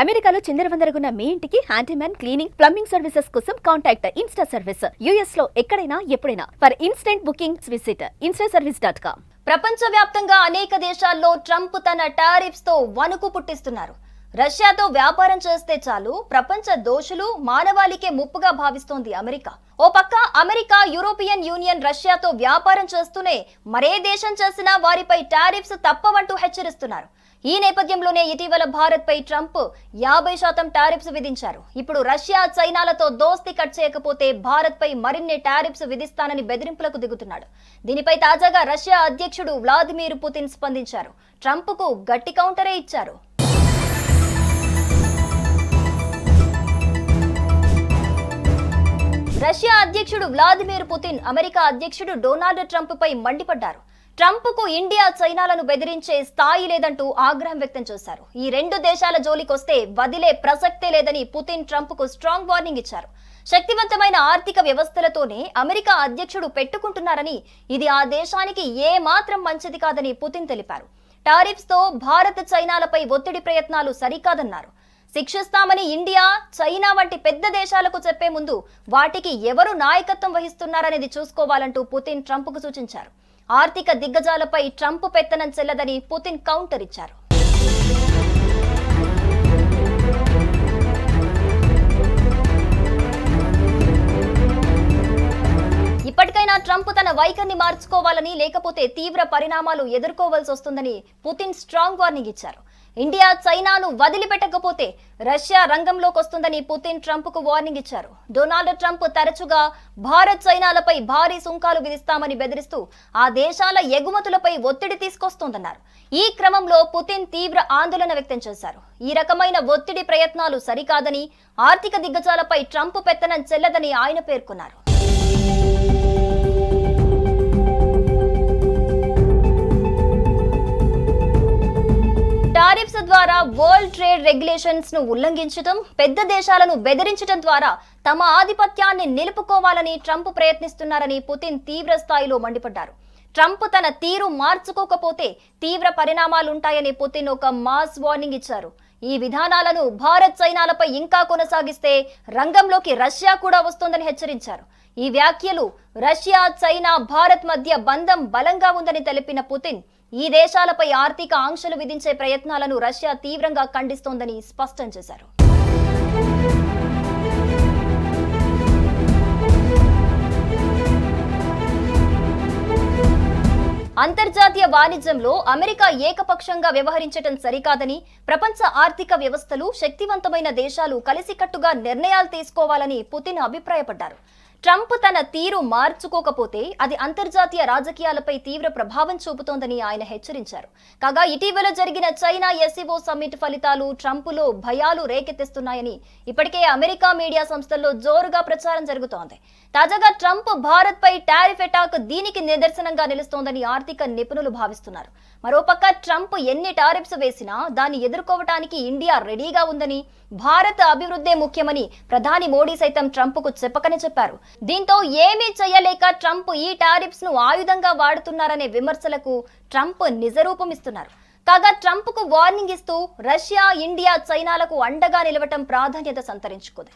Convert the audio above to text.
అమెరికాలో చిందరవందరగున్న మీ ఇంటికి హ్యాండీమ్యాన్ క్లీనింగ్ ప్లంబింగ్ సర్వీసెస్ కోసం కాంటాక్ట్ ఇన్స్టా సర్వీస్ యుఎస్లో ఎక్కడైనా ఎప్పుడైనా. For instant booking visit Insta service dot com ప్రపంచవ్యాప్తంగా అనేక దేశాల్లో ట్రంప్ తన టారిఫ్స్తో వణుకు పుట్టిస్తున్నారు. రష్యాతో వ్యాపారం చేస్తే చాలు ప్రపంచ దోషులు మానవాళికే ముప్పుగా భావిస్తోంది అమెరికా. ఓ పక్క అమెరికా యూరోపియన్ యూనియన్ రష్యాతో వ్యాపారం చేస్తూనే మరే దేశం చేసినా వారిపై టారిఫ్స్ తప్పవంటూ హెచ్చరిస్తున్నారు. ఈ నేపథ్యంలోనే ఇటీవల భారత్పై ట్రంప్ యాభై శాతం టారిఫ్స్ విధించారు. ఇప్పుడు రష్యా చైనాలతో దోస్తి కట్ చేయకపోతే భారత్పై మరిన్ని టారిఫ్స్ విధిస్తానని బెదిరింపులకు దిగుతున్నాడు. దీనిపై తాజాగా రష్యా అధ్యక్షుడు వ్లాదిమిర్ పుతిన్ స్పందించారు. ట్రంప్కు గట్టి కౌంటరే ఇచ్చారు. రష్యా అధ్యక్షుడు వ్లాదిమిర్ పుతిన్ అమెరికా అధ్యక్షుడు డొనాల్డ్ ట్రంప్ పై మండిపడ్డారు. ట్రంప్కు ఇండియా చైనాలను బెదిరించే స్థాయి లేదంటూ ఆగ్రహం వ్యక్తం చేశారు. ఈ రెండు దేశాల జోలికొస్తే వదిలే ప్రసక్తే లేదని పుతిన్ ట్రంప్కు స్ట్రాంగ్ వార్నింగ్ ఇచ్చారు. శక్తివంతమైన ఆర్థిక వ్యవస్థలతోనే అమెరికా అధ్యక్షుడు పెట్టుకుంటున్నారని ఇది ఆ దేశానికి ఏ మాత్రం మంచిది కాదని పుతిన్ తెలిపారు. టారిఫ్స్తో భారత్ చైనాలపై ఒత్తిడి ప్రయత్నాలు సరికాదన్నారు. శిక్షిస్తామని ఇండియా చైనా వంటి పెద్ద దేశాలకు చెప్పే ముందు వాటికి ఎవరు నాయకత్వం వహిస్తున్నారనేది చూసుకోవాలంటూ పుతిన్ ట్రంప్కు సూచించారు. ఆర్థిక దిగ్గజాలపై ట్రంప్ పెత్తనం చెల్లదని పుతిన్ కౌంటర్ ఇచ్చారు. ఇప్పటికైనా ట్రంప్ తన వైఖరిని మార్చుకోవాలని లేకపోతే తీవ్ర పరిణామాలు ఎదుర్కోవాల్సి వస్తుందని పుతిన్ స్ట్రాంగ్ వార్నింగ్ ఇచ్చారు. ఇండియా చైనాను వదిలిపెట్టకపోతే రష్యా రంగంలోకి వస్తుందని పుతిన్ ట్రంప్కు వార్నింగ్ ఇచ్చారు. డొనాల్డ్ ట్రంప్ తరచుగా భారత్ చైనాలపై భారీ సుంకాలు విధిస్తామని బెదిరిస్తూ ఆ దేశాల ఎగుమతులపై ఒత్తిడి తీసుకొస్తోందన్నారు. ఈ క్రమంలో పుతిన్ తీవ్ర ఆందోళన వ్యక్తం చేశారు. ఈ రకమైన ఒత్తిడి ప్రయత్నాలు సరికాదని ఆర్థిక దిగ్గజాలపై ట్రంప్ పెత్తనం చెల్లదని ఆయన పేర్కొన్నారు. ద్వారా వరల్డ్ ట్రేడ్ రెగ్యులేషన్స్ను ఉల్లంఘించడం పెద్ద దేశాలను బెదిరించడం ద్వారా తమ ఆధిపత్యాన్ని నిలుపుకోవాలని ట్రంప్ ప్రయత్నిస్తున్నారని పుతిన్ తీవ్ర స్థాయిలో మండిపడ్డారు. ట్రంప్ తన తీరు మార్చుకోకపోతే తీవ్ర పరిణామాలుంటాయని పుతిన్ ఒక మాస్ వార్నింగ్ ఇచ్చారు. ఈ విధానాలను భారత్ చైనాలపై ఇంకా కొనసాగిస్తే రంగంలోకి రష్యా కూడా వస్తోందని హెచ్చరించారు. ఈ వ్యాఖ్యలు రష్యా చైనా భారత్ మధ్య బంధం బలంగా ఉందని తెలిపిన పుతిన్ ఈ దేశాలపై ఆర్థిక ఆంక్షలు విధించే ప్రయత్నాలను రష్యా తీవ్రంగా ఖండిస్తోందని స్పష్టం చేశారు. అంతర్జాతీయ వాణిజ్యంలో అమెరికా ఏకపక్షంగా వ్యవహరించటం సరికాదని ప్రపంచ ఆర్థిక వ్యవస్థలు శక్తివంతమైన దేశాలు కలిసికట్టుగా నిర్ణయాలు తీసుకోవాలని పుతిన్ అభిప్రాయపడ్డారు. ట్రంప్ తన తీరు మార్చుకోకపోతే అది అంతర్జాతీయ రాజకీయాలపై తీవ్ర ప్రభావం చూపుతోందని ఆయన హెచ్చరించారు. కాగా ఇటీవల జరిగిన చైనా ఎస్సీఓ సమ్మిట్ ఫలితాలు ట్రంప్లో భయాలు రేకెత్తిస్తున్నాయని ఇప్పటికే అమెరికా మీడియా సంస్థల్లో జోరుగా ప్రచారం జరుగుతోంది. తాజాగా ట్రంప్ భారత్పై టారిఫ్ అటాక్ దీనికి నిదర్శనంగా నిలుస్తోందని ఆర్థిక నిపుణులు భావిస్తున్నారు. మరోపక్క ట్రంప్ ఎన్ని టారిఫ్స్ వేసినా దాన్ని ఎదుర్కోవటానికి ఇండియా రెడీగా ఉందని భారత్ అభివృద్ధే ముఖ్యమని ప్రధాని మోడీ సైతం ట్రంప్కు చెప్పకని చెప్పారు. దీంతో ఏమీ చేయలేక ట్రంప్ ఈ టారిఫ్స్ను ఆయుధంగా వాడుతున్నారనే విమర్శలకు ట్రంప్ నిజరూపమిస్తున్నారు. కాగా ట్రంప్కు వార్నింగ్ ఇస్తూ రష్యా ఇండియా చైనాలకు అండగా నిలవటం ప్రాధాన్యత సంతరించుకుంది.